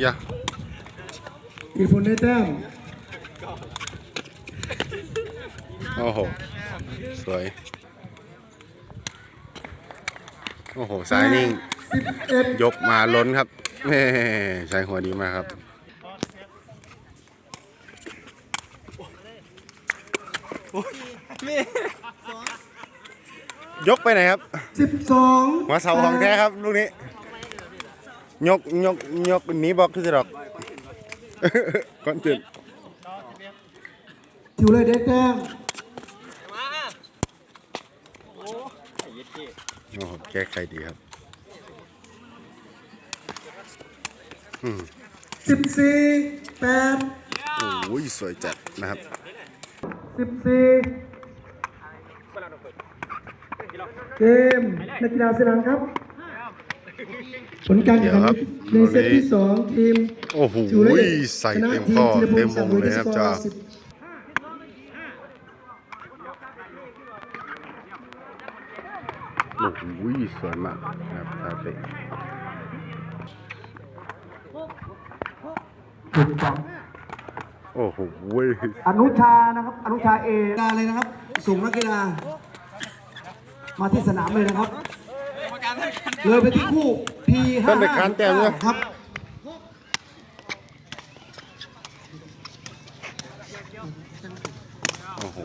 อย่าอีกคนได้แต้มโอ้โห สวย โอ้โหซ้ายนิ่งสิบเอ็ดยกมาล้นครับแม่ใช้หัวดีมากครับ ยกไปไหนครับสิบสองหัวเสาของแท้ครับ ลูกนี้ ยกยกยกหนีบอกคือจะดอกก่อนตื่นทิวเลยได้แต้มโอ้โหแก้ไขดีครับอืมสิบสี่แปดโอ้ยสวยจัดนะครับสิบสี่เกมนักกีฬาสนามครับ ผลการแข่งขันในเซตที่สองทีมโอ้โหทิวเลยใส่ชนะเต็มทีข้อธีรพเต็งมศ์วสังงเวยเลยด้วยคสรับกอจ้าร์สิบโอ้โหสวยมากนะครับท่าเตะถูกต้องโอ้โหอนุชานะครับ อนุชาเอกีฬาเลยนะครับ ส่งนักกีฬามาที่สนามเลยนะครับ เลยไปที่คู่พีห้าต้นไปคานแต้มเนี่ย ครับโอ้โห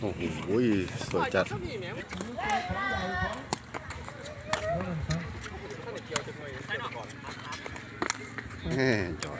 โอ้โหสวยจัด แม่จอด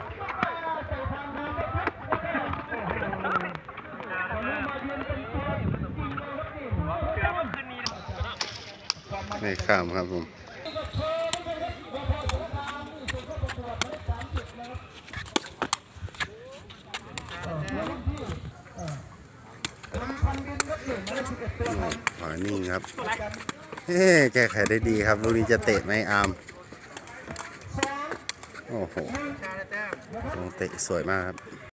ไม่ข้ามครับผมขวานิ่งครับ เฮ้แก้ไขได้ดีครับ ลูกนี้จะเตะไหมอาร์มโอ้โหลงเตะสวยมากครับ